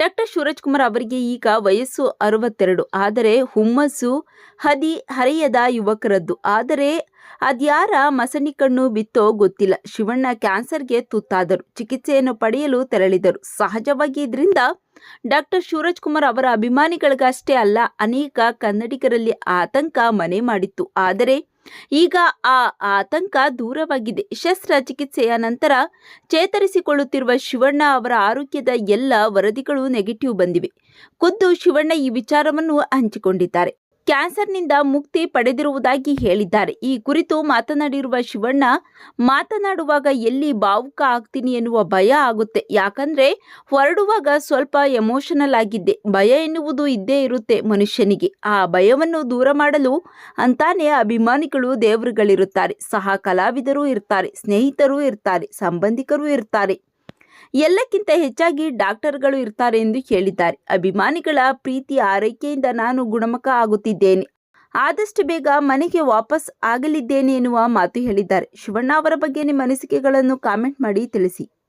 Doctor Suraj Kumar ಅವರಿಗೆ ಈಗ ವಯಸ್ಸು ಅರವತ್ತೆರಡು. ಆದರೆ ಹುಮ್ಮಸ್ಸು ಹದಿ ಹರೆಯದ ಯುವಕರದ್ದು. ಆದರೆ ಅದ್ಯಾರ ಮಸಣಿ ಕಣ್ಣು ಬಿತ್ತೋ ಗೊತ್ತಿಲ್ಲ. ಶಿವಣ್ಣ ಕ್ಯಾನ್ಸರ್ಗೆ ತುತ್ತಾದರು. ಚಿಕಿತ್ಸೆಯನ್ನು ಪಡೆಯಲು ತೆರಳಿದರು. ಸಹಜವಾಗಿ ಇದರಿಂದ ಡಾಕ್ಟರ್ ಶಿವರಾಜ್ ಕುಮಾರ್ ಅವರ ಅಭಿಮಾನಿಗಳಿಗಷ್ಟೇ ಅಲ್ಲ, ಅನೇಕ ಕನ್ನಡಿಗರಲ್ಲಿ ಆತಂಕ ಮನೆ ಮಾಡಿತ್ತು. ಆದರೆ ಈಗ ಆ ಆತಂಕ ದೂರವಾಗಿದೆ. ಶಸ್ತ್ರಚಿಕಿತ್ಸೆಯ ನಂತರ ಚೇತರಿಸಿಕೊಳ್ಳುತ್ತಿರುವ ಶಿವಣ್ಣ ಅವರ ಆರೋಗ್ಯದ ಎಲ್ಲ ವರದಿಗಳು ನೆಗೆಟಿವ್ ಬಂದಿವೆ. ಖುದ್ದು ಶಿವಣ್ಣ ಈ ವಿಚಾರವನ್ನು ಹಂಚಿಕೊಂಡಿದ್ದಾರೆ. ಕ್ಯಾನ್ಸರ್ನಿಂದ ಮುಕ್ತಿ ಪಡೆದಿರುವುದಾಗಿ ಹೇಳಿದ್ದಾರೆ. ಈ ಕುರಿತು ಮಾತನಾಡಿರುವ ಶಿವಣ್ಣ, ಮಾತನಾಡುವಾಗ ಎಲ್ಲಿ ಭಾವುಕ ಆಗ್ತೀನಿ ಎನ್ನುವ ಭಯ ಆಗುತ್ತೆ. ಯಾಕಂದ್ರೆ ಹೊರಡುವಾಗ ಸ್ವಲ್ಪ ಎಮೋಷನಲ್ ಆಗಿದ್ದೆ. ಭಯ ಎನ್ನುವುದು ಇದ್ದೇ ಇರುತ್ತೆ ಮನುಷ್ಯನಿಗೆ. ಆ ಭಯವನ್ನು ದೂರ ಮಾಡಲು ಅಂತಾನೆ ಅಭಿಮಾನಿಗಳು ದೇವರುಗಳಿರುತ್ತಾರೆ. ಸಹ ಕಲಾವಿದರೂ ಇರ್ತಾರೆ, ಸ್ನೇಹಿತರು ಇರ್ತಾರೆ, ಸಂಬಂಧಿಕರು ಇರ್ತಾರೆ. ಎಲ್ಲಕ್ಕಿಂತ ಹೆಚ್ಚಾಗಿ ಡಾಕ್ಟರ್ಗಳು ಇರ್ತಾರೆ ಎಂದು ಹೇಳಿದ್ದಾರೆ. ಅಭಿಮಾನಿಗಳ ಪ್ರೀತಿ ಆರೈಕೆಯಿಂದ ನಾನು ಗುಣಮುಖ ಆಗುತ್ತಿದ್ದೇನೆ. ಆದಷ್ಟು ಬೇಗ ಮನೆಗೆ ವಾಪಸ್ ಆಗಲಿದ್ದೇನೆ ಎನ್ನುವ ಮಾತು ಹೇಳಿದ್ದಾರೆ. ಶಿವಣ್ಣ ಅವರ ಬಗ್ಗೆ ನಿಮ್ಮ ಅನಿಸಿಕೆಗಳನ್ನು ಕಾಮೆಂಟ್ ಮಾಡಿ ತಿಳಿಸಿ.